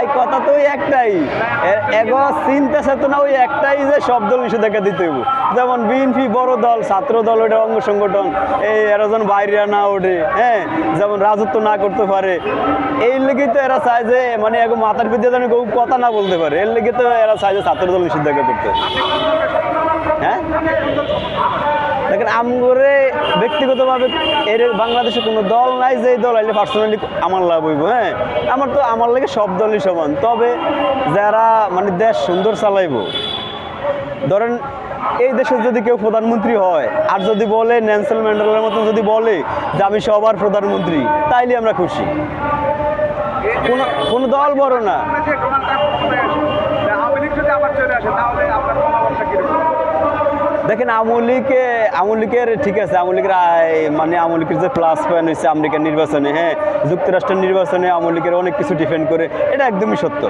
ভাই, কথা তো ওই একটাই। এগো চিন্তা চেতনা ওই একটাই যে সব দল নিষেধাজ্ঞা দিতে হইব। যেমন বিএনপি বড় দল, ছাত্র দল ওটা অঙ্গ সংগঠন। এই এরা যেন বাইরে না ওঠে হ্যাঁ? যেমন রাজত্ব না করতে পারে। এই লেগেই তো এরা চায় যে মানে এখন মাথার পিছিয়ে যেন কেউ কথা না বলতে পারে। এর লেগে তো এরা চায় যে ছাত্র দল নিষেধাজ্ঞা করতে। হ্যাঁ? দেখেন আমগরে ব্যক্তিগতভাবে এর বাংলাদেশে কোনো দল নাই যে দল আইলে পার্সোনালি আমার লাভ হইব হ্যাঁ? আমার তো আমার লাগে সব দলই সমান। তবে যারা মানে দেশ সুন্দর চালাইব, ধরেন এই দেশে যদি কেউ প্রধানমন্ত্রী হয়, আর যদি বলে ন্যান্সেল ম্যান্ডেলার মতন যদি বলে যে আমি সবার প্রধানমন্ত্রী, তাইলে আমরা খুশি। কোনো কোনো দল বড় না যে ডোনাল্ড ট্রাম্প ক্ষমতায় আসে তা আওয়ামী লীগ যদি আবার চলে আসে তাহলে আপনার মতামতটা কীরকম দেখেন আমলিকে, আমলিকের, ঠিক আছে, আমলিকের মানে আমলিকের যে প্লাস পয়েন্ট হয়েছে আমেরিকার নির্বাচনে হ্যাঁ যুক্তরাষ্ট্রের নির্বাচনে আমলিকের অনেক কিছু ডিফেন্ড করে, এটা একদমই সত্য।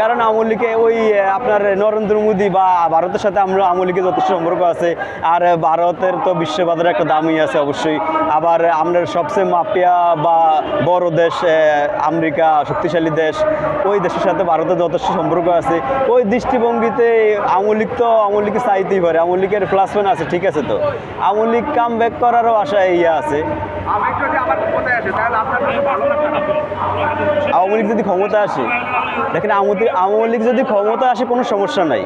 কারণ আমলিকে ওই আপনার নরেন্দ্র মোদী বা ভারতের সাথে আমরা আমলিকে যথেষ্ট সম্পর্ক আছে, আর ভারতের তো বিশ্ববাজারে একটা দামই আছে অবশ্যই। আবার আমরা সবচেয়ে মাফিয়া বা বড় দেশ আমেরিকা, শক্তিশালী দেশ, ওই দেশের সাথে ভারতের যথেষ্ট সম্পর্ক আছে। ওই দৃষ্টিভঙ্গিতে আমলিক তো আমলিকে চাইতেই পারে আমলিকের প্লাস পয়েন্ট আছে, ঠিক আছে তো? আমলিক কাম ব্যাক করারও আশা ইয়ে আছে। আওয়ামী লীগ যদি? আওয়ামী লীগ ক্ষমতা আসে, দেখেন আওয়ামী আওয়ামী লীগ যদি ক্ষমতা আসে, কোনো সমস্যা নাই।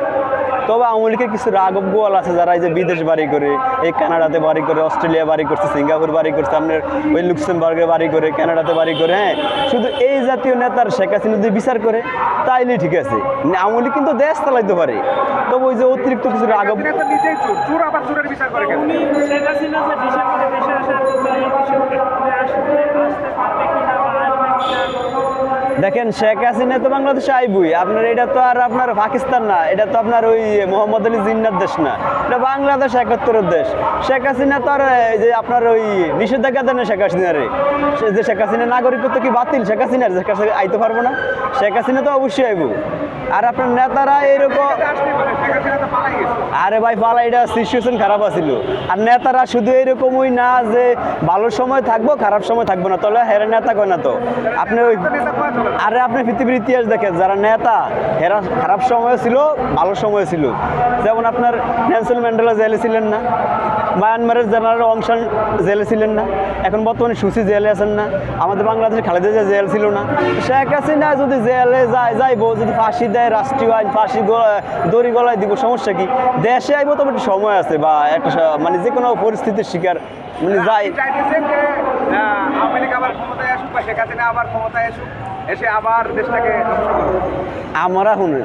তবে আওয়ামী লীগের কিছু রাগব গোয়াল আছে, যারা এই যে বিদেশ বাড়ি করে, এই কানাডাতে বাড়ি করে, অস্ট্রেলিয়া বাড়ি করছে, সিঙ্গাপুর বাড়ি করছে, আপনার ওই লুক্সেমবার্গে বাড়ি করে, কানাডাতে বাড়ি করে হ্যাঁ? শুধু এই জাতীয় নেতার শেখ হাসিনা যদি বিচার করে, তাইলে ঠিক আছে। আওয়ামী লীগ কিন্তু দেশ চালাইতে পারে। তবে ওই যে কিছু তো নিজেই চোর। চোর আবার চোরের বিচার করে উনি শেখ হাসিনা যে ডিসেম্বরে দেশে আসার কথা এই ডিসেম্বরে উনি আসতে পারবে কিনা বা আসবে কিনা। দেখেন শেখ হাসিনা তো বাংলাদেশে আইবই। আপনার এটা তো আর আপনার পাকিস্তান না এটা তো আপনার ওই মোহাম্মদ আলী জিন্নার দেশ না। এটা বাংলাদেশ একাত্তরের দেশ। শেখ হাসিনা তো আর এই যে আপনার ওই নিষেধাজ্ঞা দেন শেখ হাসিনারে। যে শেখ হাসিনা নাগরিকত্ব কি বাতিল? শেখ হাসিনার শেখ হাসিনা আইতে পারব না। শেখ হাসিনা তো অবশ্যই আইব আর আপনার নেতারা এরকম আরে ভাই পালা এটা সিচুয়েশন খারাপ আছিল। আর নেতারা শুধু এরকমই না যে ভালো সময় থাকব, খারাপ সময় থাকব না। তাহলে হেরা নেতা কয় না তো? আপনি ওই। আরে আপনি পৃথিবীর ইতিহাস দেখেন, যারা নেতা, হেরা খারাপ সময় ছিল, ভালো সময় ছিল। যেমন আপনার নেলসন ম্যান্ডেলা জেলে ছিলেন না? মায়ানমারের জেনারেল অংশান জেলে ছিলেন না। এখন বর্তমানে সুসি জেলে আছেন না। আমাদের বাংলাদেশে খালেদা জিয়া জেল ছিল না। শেখ হাসিনা যদি জেলে যায় যাইবো যদি ফাঁসি দেয় রাষ্ট্রীয় আইন ফাঁসি দড়ি গলায় দিব সমস্যা কি? দেশে আইবো তবে একটু সময় আছে বা একটা মানে যে কোনো পরিস্থিতির শিকার মানে যাই। লীগ আবার ক্ষমতায় আসুক বা শেখ হাসিনা আবার ক্ষমতায় আসুক এসে আবার দেশটাকে আমরা শুনুন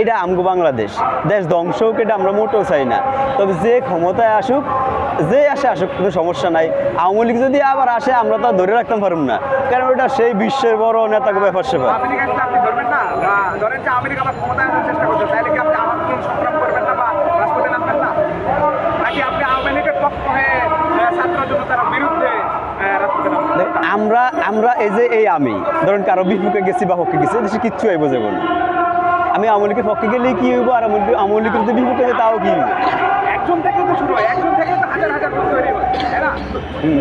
এটা আমগো বাংলাদেশ। দেশ ধ্বংস হোক এটা আমরা মোটেও চাই না। তবে যে ক্ষমতায় আসুক যে আসে আসুক কোনো সমস্যা নাই। আওয়ামী লীগ যদি আবার আসে আমরা তো ধরে রাখতে পারব না। কারণ ওটা সেই বিশ্বের বড় নেতাকে ব্যাপার সেবা ধরেন যে আবার ক্ষমতায় আসার চেষ্টা করছে তাহলে কি আপনি আন্দোলন সংগ্রাম করবেন না বা রাজপথে নামবেন না নাকি আপনি আওয়ামী লীগের পক্ষ হয়ে আহ, ছাত্র জনতার বিরুদ্ধে আহ, রাজপথে নামবেন দেখ, আমরা এই যে এই আমি ধরেন কারও বিপুকে গেছি বা হকে গেছি দেশে কিচ্ছু হইব যাব না আমি লীগের পক্ষে গেলেই কি হইব আর আওয়ামী লীগের যদি বিপুকে যায় তাও কি হইব? একজন থেকে তো শুরু হয় একজন থেকে তো হাজার হাজার তৈরি হয় তাই না? হুম।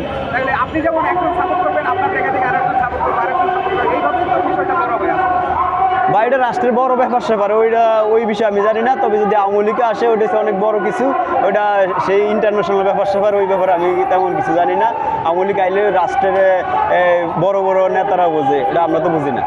আপনি যেমন একজন সাপোর্ট করবেন আপনার থেকে আরেকজন সাপোর্ট করবে আরেকজন সাপোর্ট করবে এইভাবেই তো বিষয়টা বড় হয়ে আসে বা এটা রাষ্ট্রের বড় ব্যাপার স্যাপার, ওইটা, ওই বিষয়ে আমি জানি না, তবে যদি আওয়ামী লীগে আসে, ওইটা অনেক বড় কিছু। ওইটা সেই ইন্টারন্যাশনাল ব্যাপার সেপার ওই ব্যাপারে আমি তেমন কিছু জানি না। আওয়ামী লীগ আইলে রাষ্ট্রের বড় বড় নেতারা বোঝে, এটা আমরা তো বুঝি না।